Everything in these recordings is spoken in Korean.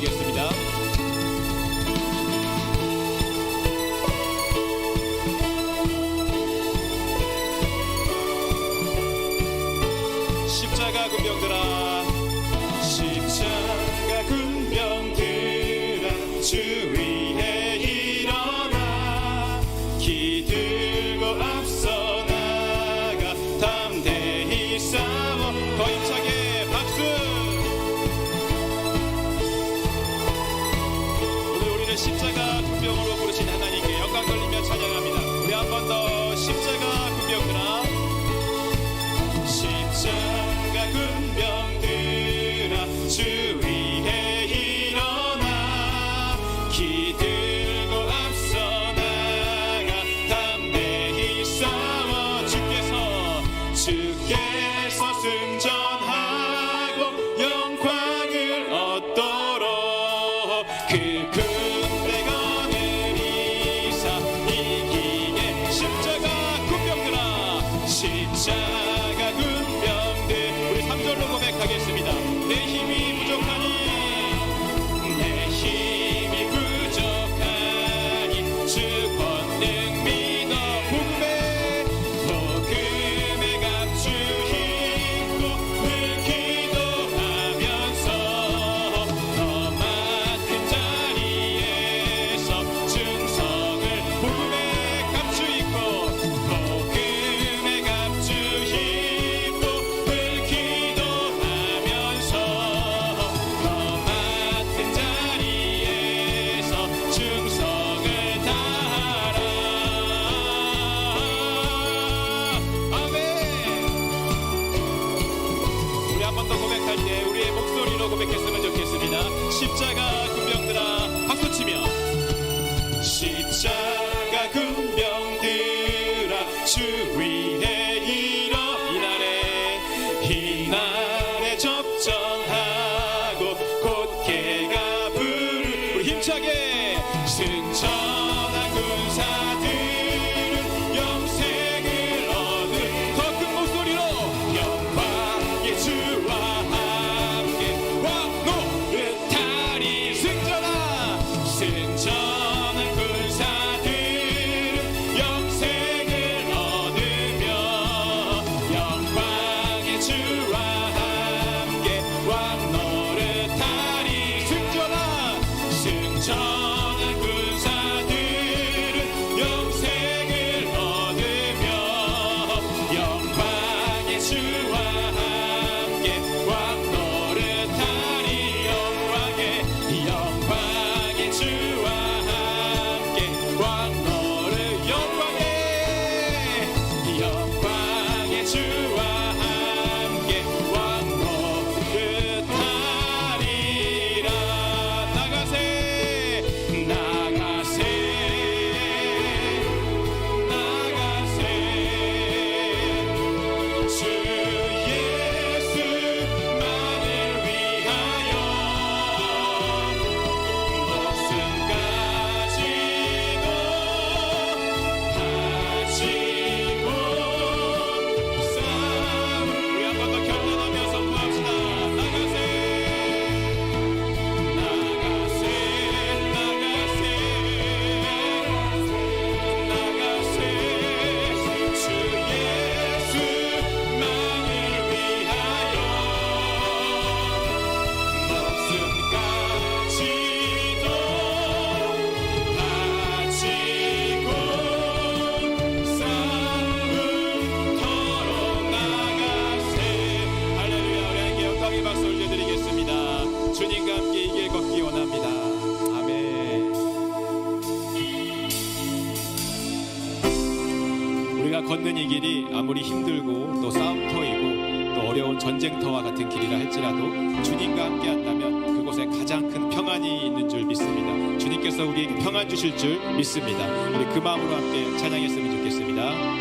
얘기였습니다. 십자가 군병들아 십자가 군병들아 주의 Oh. 아무리 힘들고 또 싸움터이고 또 어려운 전쟁터와 같은 길이라 할지라도 주님과 함께 한다면 그곳에 가장 큰 평안이 있는 줄 믿습니다. 주님께서 우리에게 평안 주실 줄 믿습니다. 우리 그 마음으로 함께 찬양했으면 좋겠습니다.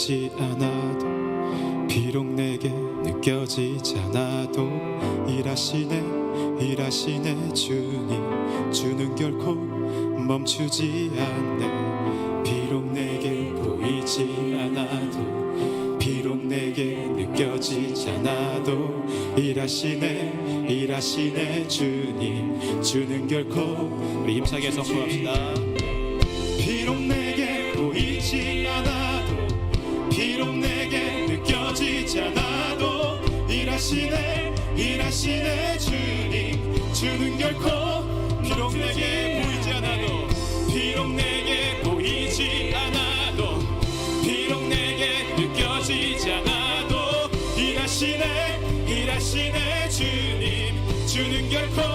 보이지 않아도 비록 내게 느껴지지 않아도 일하시네 일하시네 주님. 주는 결코 멈추지 않네. 비록 내게 보이지 않아도 비록 내게 느껴지지 않아도 일하시네 일하시네 주님. 주는 결코 우리 힘차게 선포합시다. 비록 내 일하시네 일하시네 주님. 주는 결코 비록 내게 보이지 않아도 비록 내게 보이지 않아도 비록 내게 느껴지지 않아도 일하시네 일하시네 주님. 주는 결코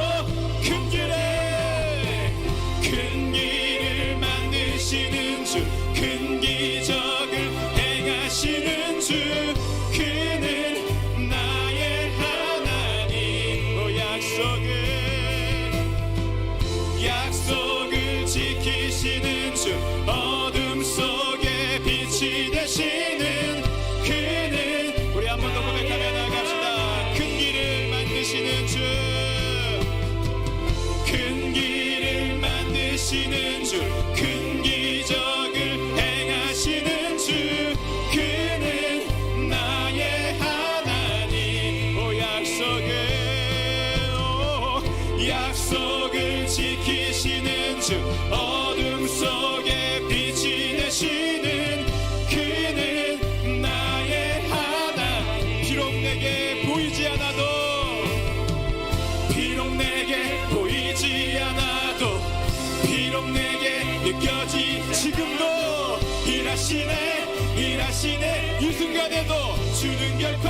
일하시네 일하시네. 이 순간에도 주는 결코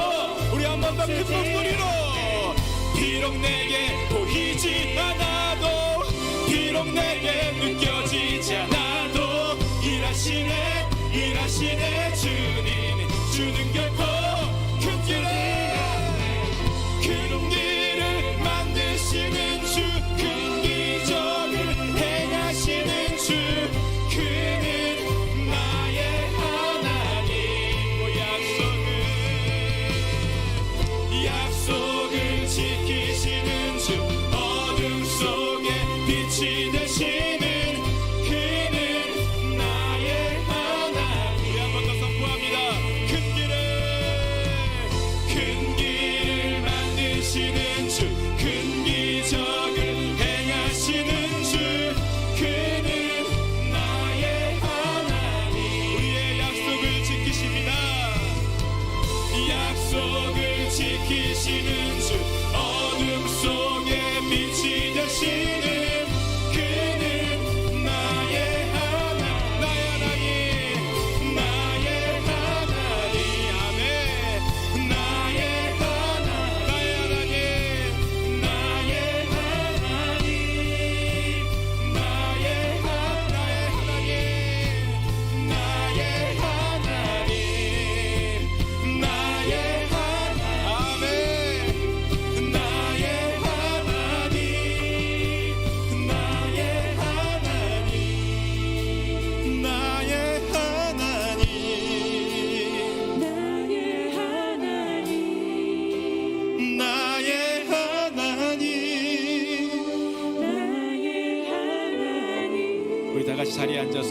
우리 한 번 더 큰 목소리로. 비록 내게 보이지 않아도 비록 내게 느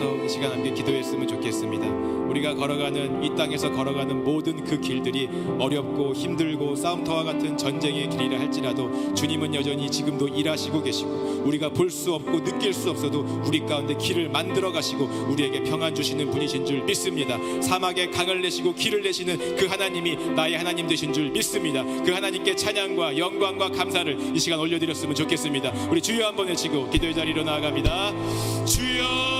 앉아서 이 시간 함께 기도했으면 좋겠습니다. 우리가 걸어가는 이 땅에서 걸어가는 모든 그 길들이 어렵고 힘들고 싸움터와 같은 전쟁의 길이라 할지라도 주님은 여전히 지금도 일하시고 계시고 우리가 볼 수 없고 느낄 수 없어도 우리 가운데 길을 만들어 가시고 우리에게 평안 주시는 분이신 줄 믿습니다. 사막에 강을 내시고 길을 내시는 그 하나님이 나의 하나님 되신 줄 믿습니다. 그 하나님께 찬양과 영광과 감사를 이 시간 올려드렸으면 좋겠습니다. 우리 주여 한번 외치고 기도의 자리로 나아갑니다. 주여